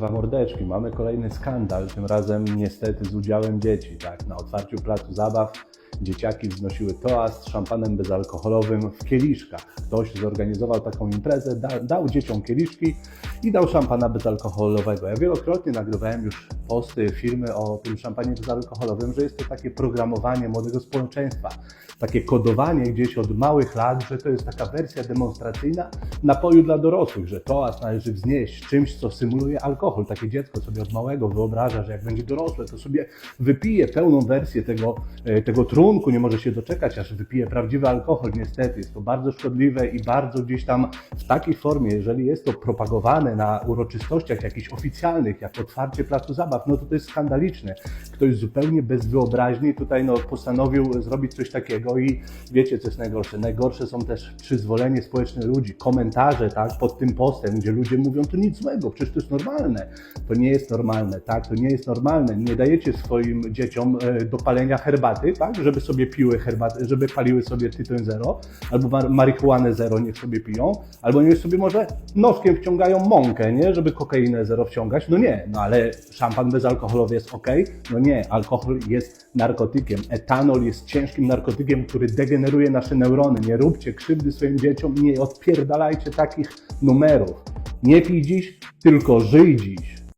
kurwa mordeczki, mamy kolejny skandal, tym razem niestety z udziałem dzieci, tak, na otwarciu placu zabaw dzieciaki wznosiły toast szampanem bezalkoholowym w kieliszkach. Ktoś zorganizował taką imprezę, da, dał dzieciom kieliszki i dał szampana bezalkoholowego. Ja wielokrotnie nagrywałem już posty firmy o tym szampanie bezalkoholowym, że jest to takie programowanie młodego społeczeństwa, takie kodowanie gdzieś od małych lat, że to jest taka wersja demonstracyjna napoju dla dorosłych, że toast należy wznieść czymś, co symuluje alkohol. Takie dziecko sobie od małego wyobraża, że jak będzie dorosłe, to sobie wypije pełną wersję tego, e, tego trunku, nie może się doczekać, aż wypije prawdziwy alkohol. Niestety jest to bardzo szkodliwe i bardzo gdzieś tam w takiej formie, jeżeli jest to propagowane na uroczystościach jakichś oficjalnych, jak otwarcie placu zabaw, no to to jest skandaliczne. Ktoś zupełnie bez wyobraźni tutaj no, postanowił zrobić coś takiego i wiecie, co jest najgorsze? Najgorsze są też przyzwolenie społeczne ludzi, komentarze tak, pod tym postem, gdzie ludzie mówią, to nic złego, przecież to jest normalne. To nie jest normalne, tak? To nie jest normalne. Nie dajecie swoim dzieciom e, do palenia herbaty, tak? Żeby sobie piły herbatę, żeby paliły sobie tytoń zero, albo mar- marihuanę zero niech sobie piją, albo niech sobie może noskiem wciągają mąkę, nie? Żeby kokainę zero wciągać. No nie, no ale szampan bezalkoholowy jest ok? No nie, alkohol jest narkotykiem. Etanol jest ciężkim narkotykiem, który degeneruje nasze neurony. Nie róbcie krzywdy swoim dzieciom nie odpierdalajcie takich numerów. Nie pij dziś, tylko żyj dziś.